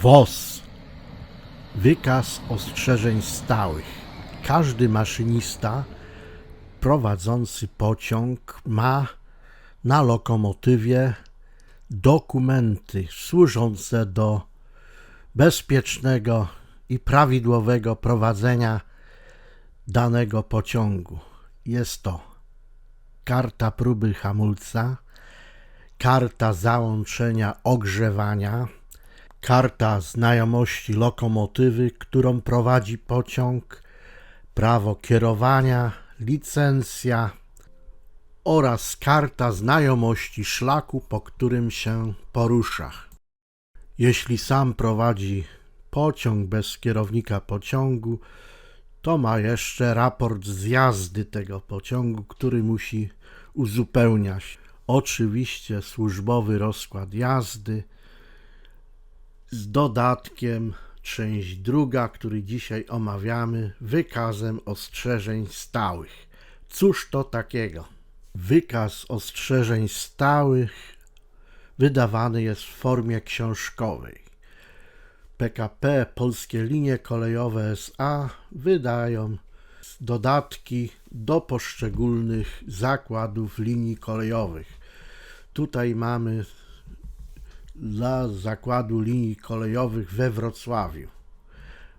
WOS. Wykaz ostrzeżeń stałych. Każdy maszynista prowadzący pociąg ma na lokomotywie dokumenty służące do bezpiecznego i prawidłowego prowadzenia danego pociągu. Jest to karta próby hamulca, karta załączenia ogrzewania, karta znajomości lokomotywy, którą prowadzi pociąg, prawo kierowania, licencja oraz karta znajomości szlaku, po którym się porusza. Jeśli sam prowadzi pociąg bez kierownika pociągu, to ma jeszcze raport z jazdy tego pociągu, który musi uzupełniać. Oczywiście służbowy rozkład jazdy z dodatkiem część druga, który dzisiaj omawiamy, wykazem ostrzeżeń stałych. Cóż to takiego? Wykaz ostrzeżeń stałych wydawany jest w formie książkowej. PKP Polskie Linie Kolejowe SA wydają dodatki do poszczególnych zakładów linii kolejowych. Tutaj mamy dla zakładu linii kolejowych we Wrocławiu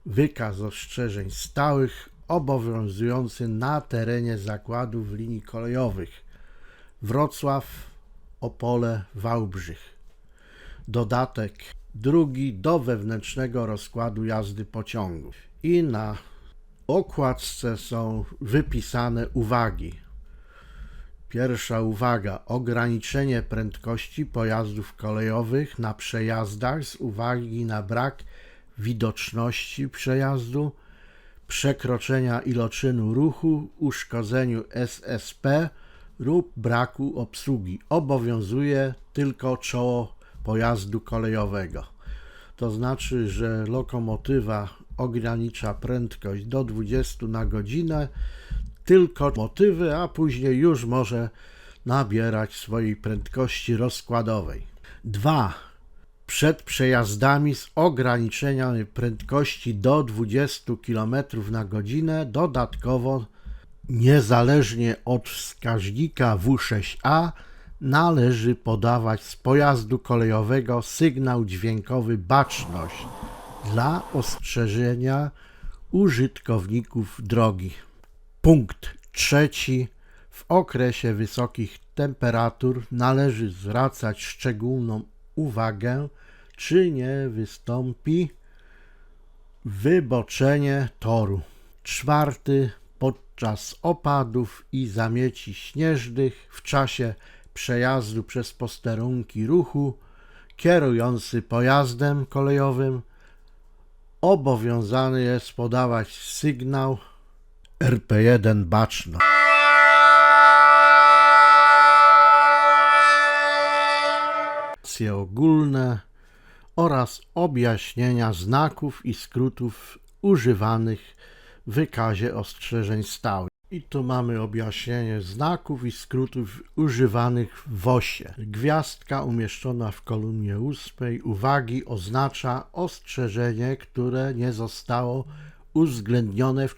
wykaz ostrzeżeń stałych obowiązujący na terenie zakładów linii kolejowych Wrocław, Opole, Wałbrzych. Dodatek drugi do wewnętrznego rozkładu jazdy pociągu. I na okładce są wypisane uwagi. Pierwsza uwaga: ograniczenie prędkości pojazdów kolejowych na przejazdach z uwagi na brak widoczności przejazdu, przekroczenia iloczynu ruchu, uszkodzeniu SSP lub braku obsługi. Obowiązuje tylko czoło pojazdu kolejowego. To znaczy, że lokomotywa ogranicza prędkość do 20 na godzinę, tylko motywy, a później już może nabierać swojej prędkości rozkładowej. 2. Przed przejazdami z ograniczeniem prędkości do 20 km na godzinę dodatkowo niezależnie od wskaźnika W6A należy podawać z pojazdu kolejowego sygnał dźwiękowy baczność dla ostrzeżenia użytkowników drogi. Punkt trzeci. W okresie wysokich temperatur należy zwracać szczególną uwagę, czy nie wystąpi wyboczenie toru. Czwarty. Podczas opadów i zamieci śnieżnych w czasie przejazdu przez posterunki ruchu kierujący pojazdem kolejowym obowiązany jest podawać sygnał RP1 baczno. Informacje ogólne oraz objaśnienia znaków i skrótów używanych w wykazie ostrzeżeń stałych. I tu mamy objaśnienie znaków i skrótów używanych w WOSie. Gwiazdka umieszczona w kolumnie ósmej uwagi oznacza ostrzeżenie, które nie zostało uwzględnione w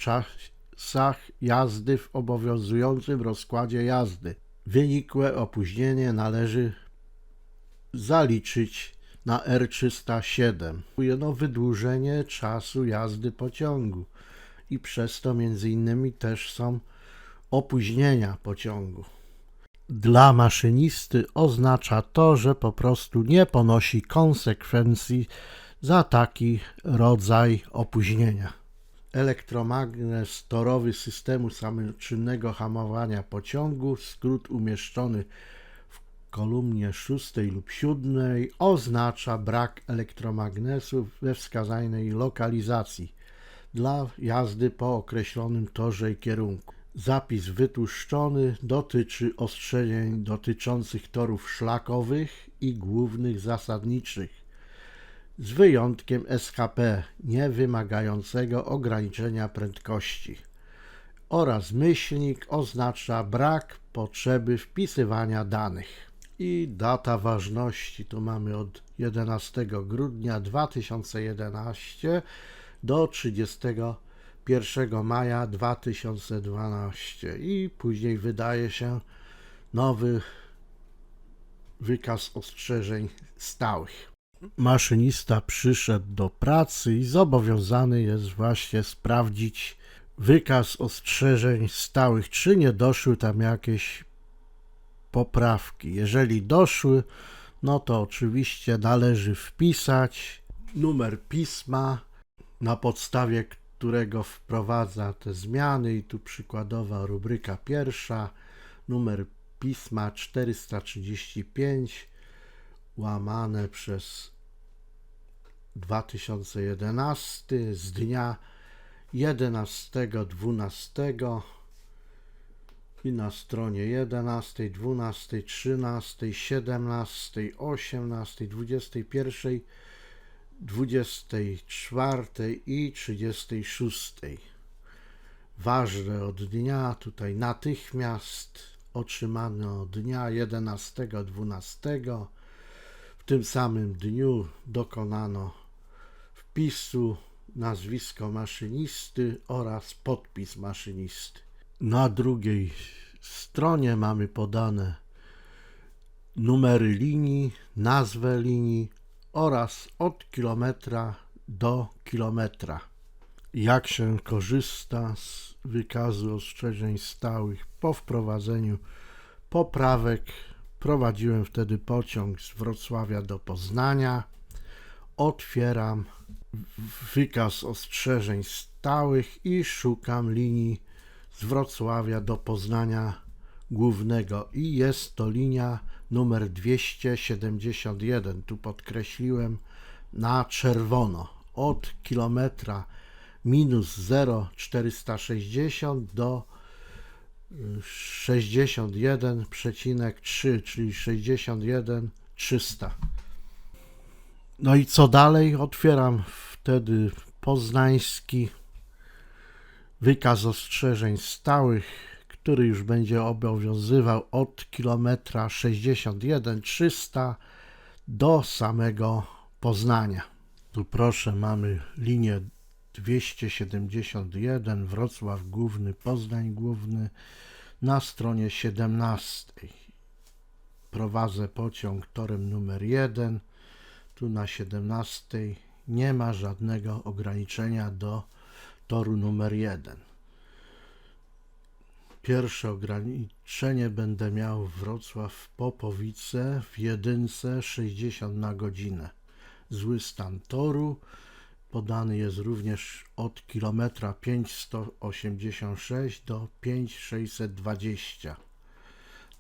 czasach jazdy w obowiązującym rozkładzie jazdy. Wynikłe opóźnienie należy zaliczyć na R307. Jedno wydłużenie czasu jazdy pociągu i przez to między innymi też są opóźnienia pociągu. Dla maszynisty oznacza to, że po prostu nie ponosi konsekwencji za taki rodzaj opóźnienia. Elektromagnes torowy systemu samoczynnego hamowania pociągu, skrót umieszczony w kolumnie szóstej lub siódmej, oznacza brak elektromagnesu we wskazanej lokalizacji dla jazdy po określonym torze i kierunku. Zapis wytłuszczony dotyczy ostrzeżeń dotyczących torów szlakowych i głównych zasadniczych, z wyjątkiem SKP nie wymagającego ograniczenia prędkości oraz myślnik oznacza brak potrzeby wpisywania danych. I data ważności to mamy od 11 grudnia 2011 do 31 maja 2012 i później wydaje się nowy wykaz ostrzeżeń stałych. Maszynista przyszedł do pracy i zobowiązany jest właśnie sprawdzić wykaz ostrzeżeń stałych, czy nie doszły tam jakieś poprawki. Jeżeli doszły, no to oczywiście należy wpisać numer pisma, na podstawie którego wprowadza te zmiany i tu przykładowa rubryka pierwsza, numer pisma 435 łamane przez 2011 z dnia 11.12 i na stronie 11, 12, 13, 17, 18, 21, 24 i 36. Ważne od dnia, tutaj natychmiast otrzymane od dnia 11.12. W tym samym dniu dokonano wpisu nazwisko maszynisty oraz podpis maszynisty. Na drugiej stronie mamy podane numery linii, nazwę linii oraz od kilometra do kilometra. Jak się korzysta z wykazu ostrzeżeń stałych po wprowadzeniu poprawek? Prowadziłem wtedy pociąg z Wrocławia do Poznania. Otwieram wykaz ostrzeżeń stałych i szukam linii z Wrocławia do Poznania Głównego i jest to linia numer 271. Tu podkreśliłem na czerwono od kilometra minus 0,460 do 61,3, czyli 61,300. No i co dalej? Otwieram wtedy poznański wykaz ostrzeżeń stałych, który już będzie obowiązywał od kilometra 61 300 do samego Poznania. Tu proszę, mamy linię 271 Wrocław Główny, Poznań Główny na stronie 17. Prowadzę pociąg torem numer 1. Tu na 17 nie ma żadnego ograniczenia do toru numer 1. Pierwsze ograniczenie będę miał Wrocław Popowice w jedynce 60 na godzinę. Zły stan toru podany jest również od kilometra 5186 do 5620.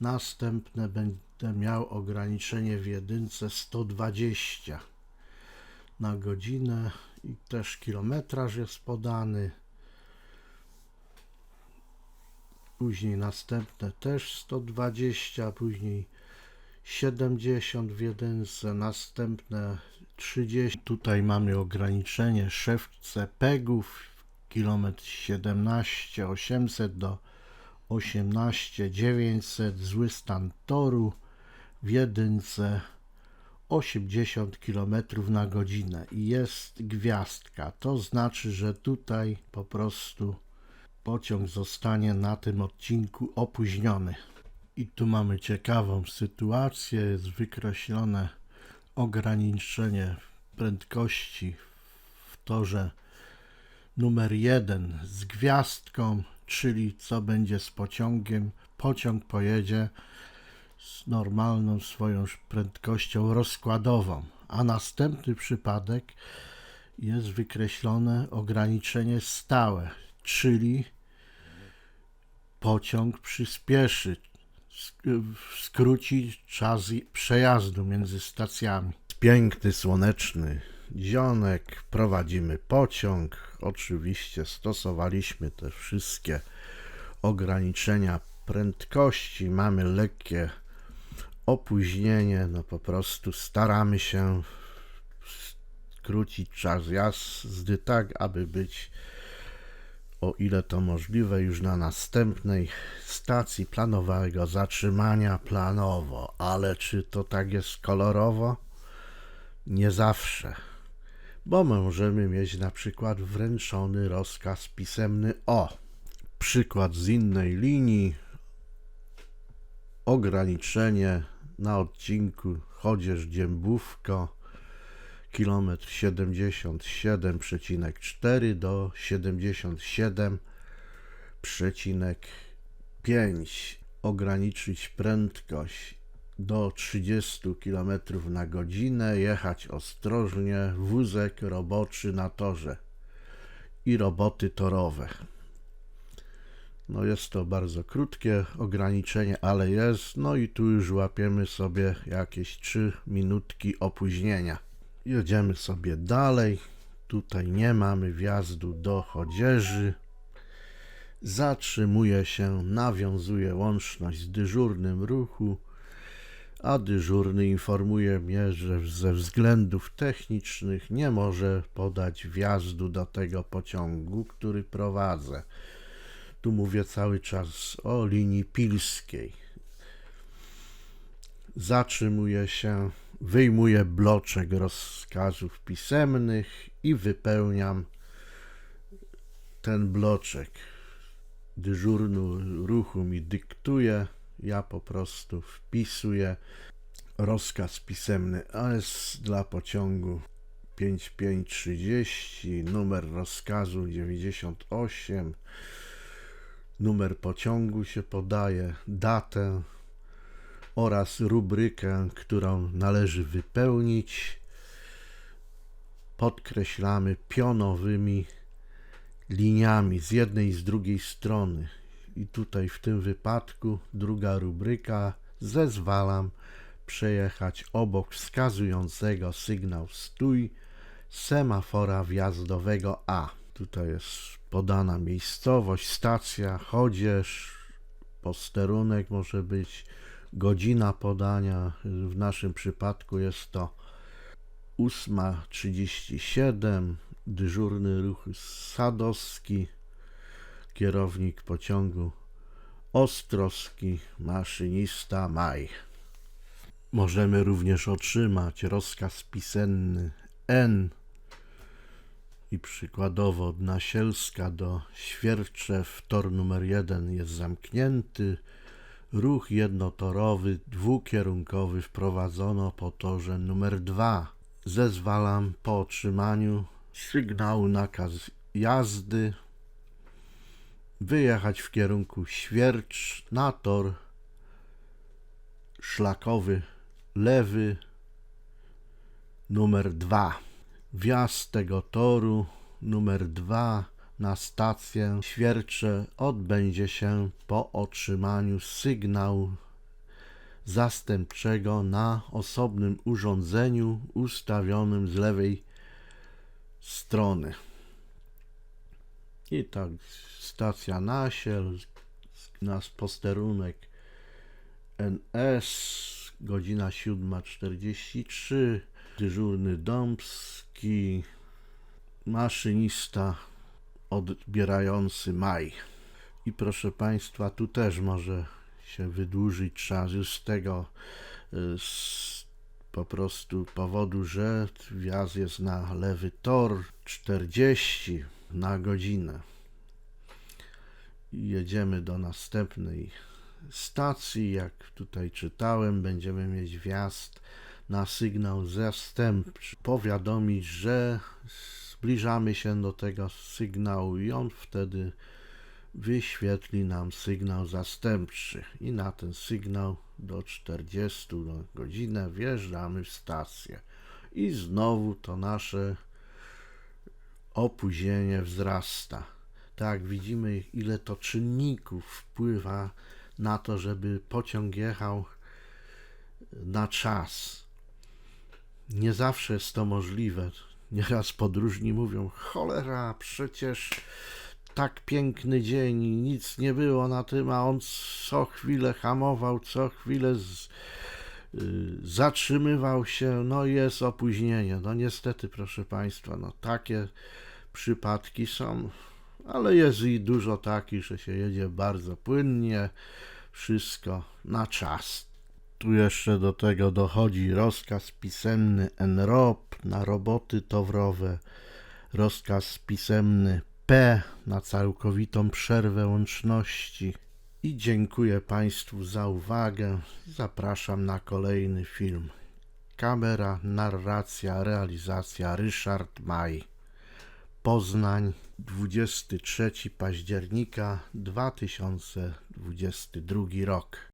Następne będę miał ograniczenie w jedynce 120 na godzinę i też kilometraż jest podany. Później następne też 120, później 70 w jedynce, następne 30. Tutaj mamy ograniczenie szewce pegów, kilometr 17 800 do 18 900, zły stan toru w jedynce 80 km na godzinę i jest gwiazdka. To znaczy, że tutaj po prostu pociąg zostanie na tym odcinku opóźniony. I tu mamy ciekawą sytuację, jest wykreślone ograniczenie prędkości w torze numer 1 z gwiazdką, czyli co będzie z pociągiem. Pociąg pojedzie z normalną swoją prędkością rozkładową, a następny przypadek jest wykreślone ograniczenie stałe, czyli pociąg przyspieszy, skróci czas przejazdu między stacjami. Piękny, słoneczny dzionek, prowadzimy pociąg. Oczywiście stosowaliśmy te wszystkie ograniczenia prędkości, mamy lekkie opóźnienie, no po prostu staramy się skrócić czas jazdy tak, aby być o ile to możliwe, już na następnej stacji planowego zatrzymania planowo. Ale czy to tak jest kolorowo? Nie zawsze. Bo możemy mieć na przykład wręczony rozkaz pisemny o przykład z innej linii, ograniczenie na odcinku Chodzież-Dziębówko kilometr 77,4 do 77,5 ograniczyć prędkość do 30 km na godzinę, jechać ostrożnie, wózek roboczy na torze i roboty torowe. No jest to bardzo krótkie ograniczenie, ale jest. No i tu już łapiemy sobie jakieś 3 minutki opóźnienia. Jedziemy sobie dalej. Tutaj nie mamy wjazdu do Chodzieży. Zatrzymuje się, nawiązuje łączność z dyżurnym ruchu, a dyżurny informuje mnie, że ze względów technicznych nie może podać wjazdu do tego pociągu, który prowadzę. Tu mówię cały czas o linii pilskiej. Zatrzymuję się, wyjmuję bloczek rozkazów pisemnych i wypełniam ten bloczek. Dyżurny ruchu mi dyktuje, ja po prostu wpisuję rozkaz pisemny AS dla pociągu 5530, numer rozkazu 98 numer pociągu się podaje, datę oraz rubrykę, którą należy wypełnić. Podkreślamy pionowymi liniami z jednej i z drugiej strony. I tutaj w tym wypadku druga rubryka zezwalam przejechać obok wskazującego sygnał stój semafora wjazdowego A. Tutaj jest podana miejscowość, stacja, chodzież, posterunek może być, godzina podania. W naszym przypadku jest to 8.37, dyżurny ruch Sadowski, kierownik pociągu Ostrowski, maszynista Maj. Możemy również otrzymać rozkaz pisemny N i przykładowo od Nasielska do Świerczew tor numer 1 jest zamknięty. Ruch jednotorowy dwukierunkowy wprowadzono po torze numer 2. Zezwalam po otrzymaniu sygnału nakaz jazdy wyjechać w kierunku Świercz na tor szlakowy lewy numer 2. Wjazd tego toru numer 2 na stację Świercze odbędzie się po otrzymaniu sygnału zastępczego na osobnym urządzeniu ustawionym z lewej strony. I tak stacja Nasiel, nas posterunek NS, godzina 7.43, dyżurny Dąbski, maszynista odbierający maj. I proszę Państwa, tu też może się wydłużyć czas już z tego y, z po prostu powodu, że wjazd jest na lewy tor 40 na godzinę. Jedziemy do następnej stacji. Jak tutaj czytałem, będziemy mieć wjazd na sygnał zastępczy. Powiadomić, że zbliżamy się do tego sygnału i on wtedy wyświetli nam sygnał zastępczy i na ten sygnał do 40 na godzinę wjeżdżamy w stację i znowu to nasze opóźnienie wzrasta. Tak, widzimy ile to czynników wpływa na to, żeby pociąg jechał na czas. Nie zawsze jest to możliwe. Nieraz podróżni mówią: cholera, przecież tak piękny dzień nic nie było na tym, a on co chwilę hamował, co chwilę z, y, zatrzymywał się, no jest opóźnienie. No niestety, proszę Państwa, no takie przypadki są ale jest i dużo takich, że się jedzie bardzo płynnie, wszystko na czas. Tu jeszcze do tego dochodzi rozkaz pisemny NROP na roboty towrowe, rozkaz pisemny P na całkowitą przerwę łączności. I dziękuję Państwu za uwagę. Zapraszam na kolejny film. Kamera, narracja, realizacja Ryszard Maj. Poznań, 23 października 2022 rok.